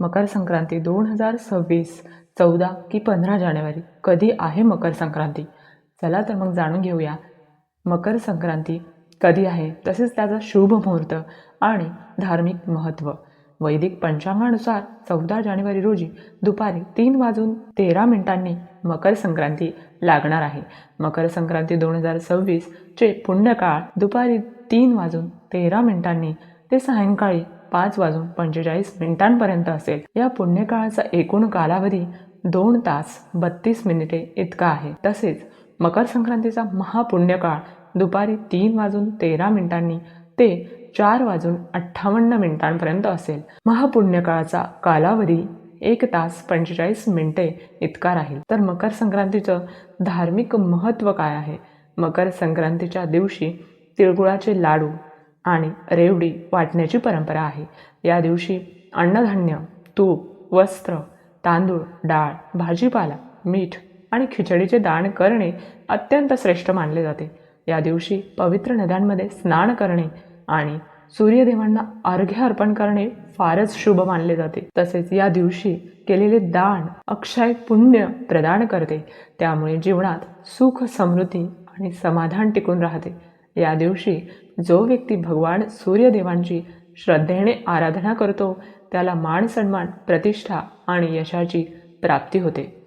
मकर संक्रांती दोन हजार सव्वीस चौदा की पंधरा जानेवारी कधी आहे मकर संक्रांती? चला तर मग जाणून घेऊया. मकर संक्रांती कधी आहे? तसेच त्याचा शुभ मुहूर्त आणि धार्मिक महत्त्व वैदिक पंचांगानुसार चौदा जानेवारी रोजी दुपारी तीन वाजून तेरा मिनिटांनी मकर संक्रांती लागणार आहे. मकर संक्रांती दोन हजार सव्वीसचे पुण्यकाळ दुपारी तीन वाजून तेरा मिनिटांनी ते सायंकाळी पाच वाजून पंचेचाळीस मिनिटांपर्यंत असेल. या पुण्यकाळाचा एकूण कालावधी दोन तास बत्तीस मिनिटे इतका आहे. तसेच मकर संक्रांतीचा महापुण्यकाळ दुपारी तीन वाजून तेरा मिनिटांनी ते चार वाजून अठ्ठावन्न मिनिटांपर्यंत असेल. महापुण्यकाळाचा कालावधी एक तास पंचेचाळीस मिनिटे इतका राहील. तर मकर संक्रांतीचं धार्मिक महत्त्व काय आहे? मकर संक्रांतीच्या दिवशी तिळगुळाचे लाडू आणि रेवडी वाटण्याची परंपरा आहे. या दिवशी अन्नधान्य तूप वस्त्र तांदूळ डाळ भाजीपाला मीठ आणि खिचडीचे दान करणे अत्यंत श्रेष्ठ मानले जाते. या दिवशी पवित्र नद्यांमध्ये स्नान करणे आणि सूर्यदेवांना अर्घ्य अर्पण करणे फारच शुभ मानले जाते. तसेच या दिवशी केलेले दान अक्षय पुण्य प्रदान करते. त्यामुळे जीवनात सुख समृद्धी आणि समाधान टिकून राहते. या दिवशी जो व्यक्ती भगवान सूर्यदेवांची श्रद्धेने आराधना करतो त्याला मान सन्मान प्रतिष्ठा आणि यशाची प्राप्ती होते.